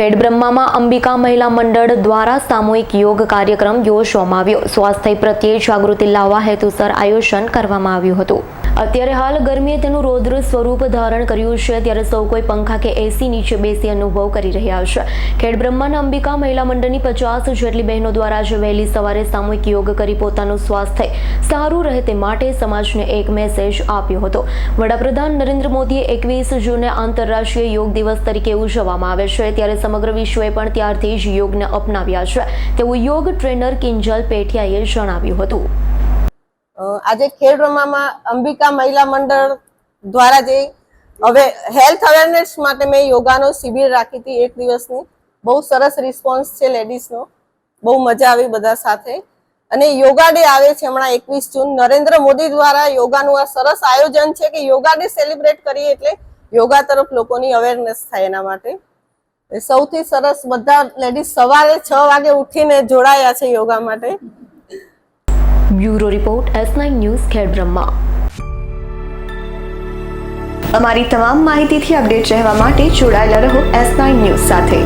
ખેડબ્રહ્મામાં અંબિકા મહિલા મંડળ દ્વારા સામૂહિક યોગ કાર્યક્રમ યોજવામાં આવ્યો. સ્વાસ્થ્ય પ્રત્યે જાગૃતિ લાવવા હેતુસર આયોજન કરવામાં આવ્યું હતું. અત્યારે હાલ ગરમીએ તેનું રૌદ્ર સ્વરૂપ ધારણ કર્યું છે. ત્યારે સૌ કોઈ પંખા કે એસી નીચે બેસી અનુભવ કરી રહ્યા છે. ખેડબ્રહ્માના અંબિકા મહિલા મંડળની પચાસ જેટલી બહેનો દ્વારા આજે વહેલી સવારે સામૂહિક યોગ કરી પોતાનું સ્વાસ્થ્ય સારું રહે તે માટે સમાજને એક મેસેજ આપ્યો હતો. વડાપ્રધાન નરેન્દ્ર મોદીએ એકવીસ જૂને આંતરરાષ્ટ્રીય યોગ દિવસ તરીકે ઉજવવામાં આવે છે. ત્યારે સમગ્ર વિશ્વએ પણ ત્યારથી જ યોગને અપનાવ્યા છે. તેવું યોગ ટ્રેનર કિંજલ પેઠિયાએ જણાવ્યું હતું. અ, ખેડ રમામાં અંબિકા મહિલા મંડળ દ્વારા જે હવે હેલ્થ અવેરનેસ માટે મેં યોગાનો શિબિર રાખી હતી એક દિવસની. બહુ સરસ રિસ્પોન્સ છે લેડીઝનો. બહુ મજા આવી બધા સાથે. અને યોગા ડે આવે છે હમણાં એકવીસ જૂન. નરેન્દ્ર મોદી દ્વારા યોગાનું આ સરસ આયોજન છે કે યોગા ડે સેલિબ્રેટ કરીએ એટલે યોગા તરફ લોકોની અવેરનેસ થાય એના માટે. સૌથી સરસ બધા લેડીઝ સવારે છ વાગે ઉઠીને જોડાયા છે યોગા માટે. Bureau report S nine news Khedbrahma. અમારી તમામ માહિતીથી અપડેટ રહેવા માટે જોડાયેલા રહો એસ નાઇન ન્યૂઝ સાથે.